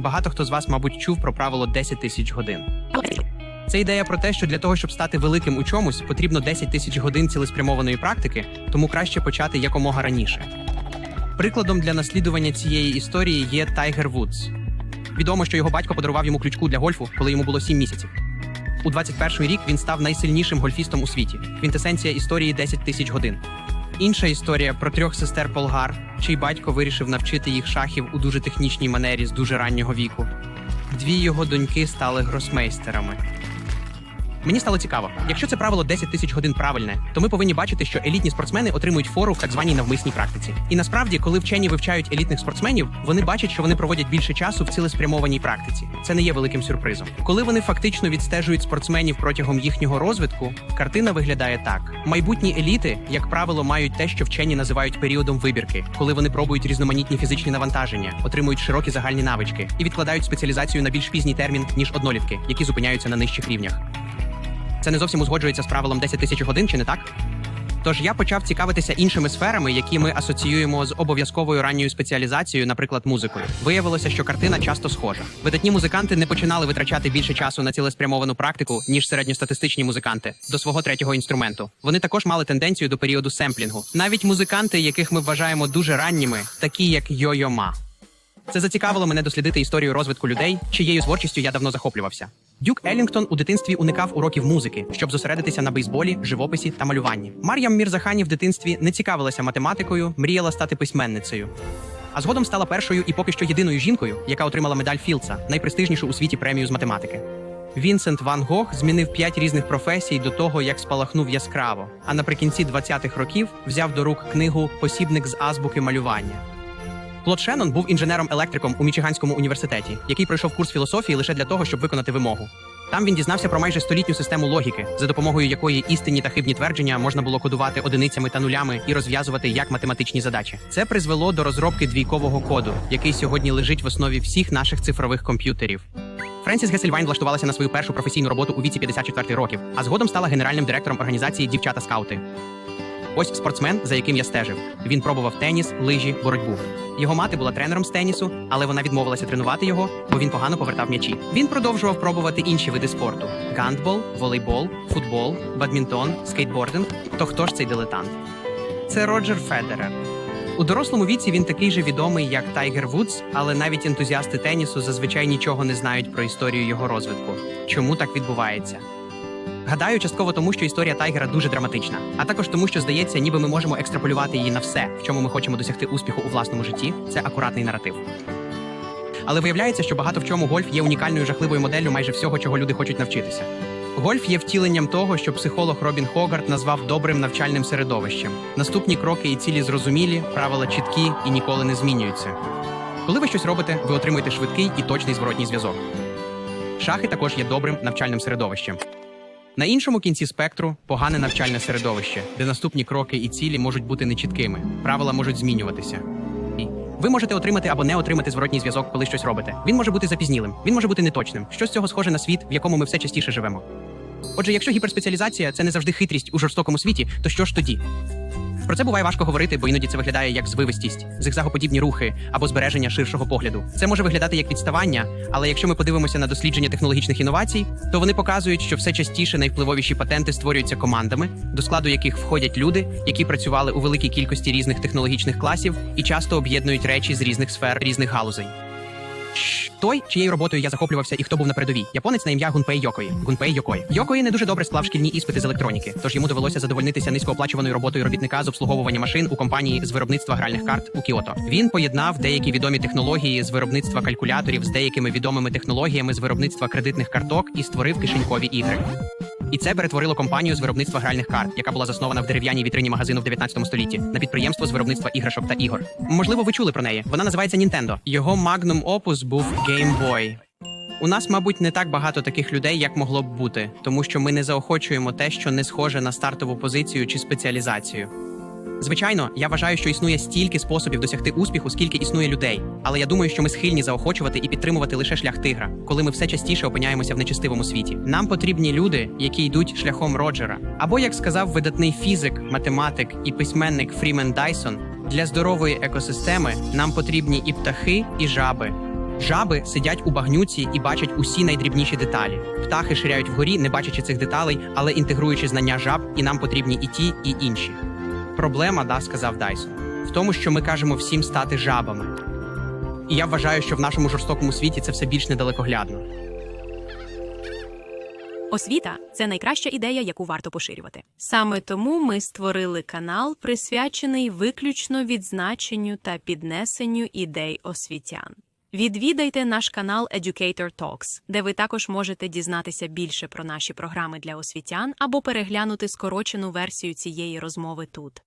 Багато хто з вас, мабуть, чув про правило 10 тисяч годин. Це ідея про те, що для того, щоб стати великим у чомусь, потрібно 10 тисяч годин цілеспрямованої практики, тому краще почати якомога раніше. Прикладом для наслідування цієї історії є Тайгер Вудс. Відомо, що його батько подарував йому ключку для гольфу, коли йому було 7 місяців. У 21 рік він став найсильнішим гольфістом у світі. Квінтесенція історії 10 тисяч годин. Інша історія про трьох сестер Полгар, чий батько вирішив навчити їх шахів у дуже технічній манері з дуже раннього віку. Дві його доньки стали гросмейстерами. Мені стало цікаво, якщо це правило 10 тисяч годин правильне, то ми повинні бачити, що елітні спортсмени отримують фору в так званій навмисній практиці. І насправді, коли вчені вивчають елітних спортсменів, вони бачать, що вони проводять більше часу в цілеспрямованій практиці. Це не є великим сюрпризом. Коли вони фактично відстежують спортсменів протягом їхнього розвитку, картина виглядає так: майбутні еліти, як правило, мають те, що вчені називають періодом вибірки, коли вони пробують різноманітні фізичні навантаження, отримують широкі загальні навички і відкладають спеціалізацію на більш пізній термін ніж однолітки, які зупиняються на нижчих рівнях. Це не зовсім узгоджується з правилом 10 тисяч годин, чи не так? Тож я почав цікавитися іншими сферами, які ми асоціюємо з обов'язковою ранньою спеціалізацією, наприклад, музикою. Виявилося, що картина часто схожа. Видатні музиканти не починали витрачати більше часу на цілеспрямовану практику, ніж середньостатистичні музиканти до свого третього інструменту. Вони також мали тенденцію до періоду семплінгу. Навіть музиканти, яких ми вважаємо дуже ранніми, такі як Йо-Йо Ма. Це зацікавило мене дослідити історію розвитку людей, чиєю творчістю я давно захоплювався. Дюк Еллінгтон у дитинстві уникав уроків музики, щоб зосередитися на бейсболі, живописі та малюванні. Мар'ям Мірзахані в дитинстві не цікавилася математикою, мріяла стати письменницею. А згодом стала першою і поки що єдиною жінкою, яка отримала медаль Філдса, найпрестижнішу у світі премію з математики. Вінсент Ван Гог змінив п'ять різних професій до того, як спалахнув яскраво. А наприкінці 20-х років взяв до рук книгу Посібник з азбуки малювання. Клод Шеннон був інженером-електриком у Мічиганському університеті, який пройшов курс філософії лише для того, щоб виконати вимогу. Там він дізнався про майже столітню систему логіки, за допомогою якої істинні та хибні твердження можна було кодувати одиницями та нулями і розв'язувати як математичні задачі. Це призвело до розробки двійкового коду, який сьогодні лежить в основі всіх наших цифрових комп'ютерів. Френсіс Гесельвайн влаштувалася на свою першу професійну роботу у віці 54 років, а згодом стала генеральним директором організації Дівчата скаути. Ось спортсмен, за яким я стежив. Він пробував теніс, лижі, боротьбу. Його мати була тренером з тенісу, але вона відмовилася тренувати його, бо він погано повертав м'ячі. Він продовжував пробувати інші види спорту: гандбол, волейбол, футбол, бадмінтон, скейтбординг. То хто ж цей дилетант? Це Роджер Федерер. У дорослому віці він такий же відомий, як Тайгер Вудс, але навіть ентузіасти тенісу зазвичай нічого не знають про історію його розвитку. Чому так відбувається? Гадаю, частково тому, що історія Тайгера дуже драматична, а також тому, що здається, ніби ми можемо екстраполювати її на все, в чому ми хочемо досягти успіху у власному житті. Це акуратний наратив. Але виявляється, що багато в чому гольф є унікальною жахливою моделлю майже всього, чого люди хочуть навчитися. Гольф є втіленням того, що психолог Робін Хогарт назвав добрим навчальним середовищем. Наступні кроки і цілі зрозумілі, правила чіткі і ніколи не змінюються. Коли ви щось робите, ви отримуєте швидкий і точний зворотній зв'язок. Шахи також є добрим навчальним середовищем. На іншому кінці спектру погане навчальне середовище, де наступні кроки і цілі можуть бути нечіткими, правила можуть змінюватися. Ви можете отримати або не отримати зворотній зв'язок, коли щось робите. Він може бути запізнілим, він може бути неточним. Що з цього схоже на світ, в якому ми все частіше живемо. Отже, якщо гіперспеціалізація це не завжди хитрість у жорстокому світі, то що ж тоді? Про це буває важко говорити, бо іноді це виглядає як звивистість, зигзагоподібні рухи або збереження ширшого погляду. Це може виглядати як відставання, але якщо ми подивимося на дослідження технологічних інновацій, то вони показують, що все частіше найвпливовіші патенти створюються командами, до складу яких входять люди, які працювали у великій кількості різних технологічних класів і часто об'єднують речі з різних сфер різних галузей. Той, чиєю роботою я захоплювався і хто був на передовій, японець на ім'я Гунпей Йокої. Гунпей Йокої. Йокої не дуже добре склав шкільні іспити з електроніки, тож йому довелося задовольнитися низькооплачуваною роботою робітника з обслуговування машин у компанії з виробництва гральних карт у Кіото. Він поєднав деякі відомі технології з виробництва калькуляторів з деякими відомими технологіями з виробництва кредитних карток і створив кишенькові ігри. І це перетворило компанію з виробництва гральних карт, яка була заснована в дерев'яній вітрині магазину в 19 столітті, на підприємство з виробництва іграшок та ігор. Можливо, ви чули про неї. Вона називається Nintendo. Його магнум опус був Game Boy. У нас, мабуть, не так багато таких людей, як могло б бути, тому що ми не заохочуємо те, що не схоже на стартову позицію чи спеціалізацію. Звичайно, я вважаю, що існує стільки способів досягти успіху, скільки існує людей. Але я думаю, що ми схильні заохочувати і підтримувати лише шлях тигра, коли ми все частіше опиняємося в нечистивому світі. Нам потрібні люди, які йдуть шляхом Роджера. Або, як сказав видатний фізик, математик і письменник Фрімен Дайсон, для здорової екосистеми нам потрібні і птахи, і жаби. Жаби сидять у багнюці і бачать усі найдрібніші деталі. Птахи ширяють вгорі, не бачачи цих деталей, але інтегруючи знання жаб, і нам потрібні і ті, і інші. Проблема, да, сказав Дайсон, в тому, що ми кажемо всім стати жабами. І я вважаю, що в нашому жорстокому світі це все більш недалекоглядно. Освіта це найкраща ідея, яку варто поширювати. Саме тому ми створили канал, присвячений виключно відзначенню та піднесенню ідей освітян. Відвідайте наш канал Educator Talks, де ви також можете дізнатися більше про наші програми для освітян або переглянути скорочену версію цієї розмови тут.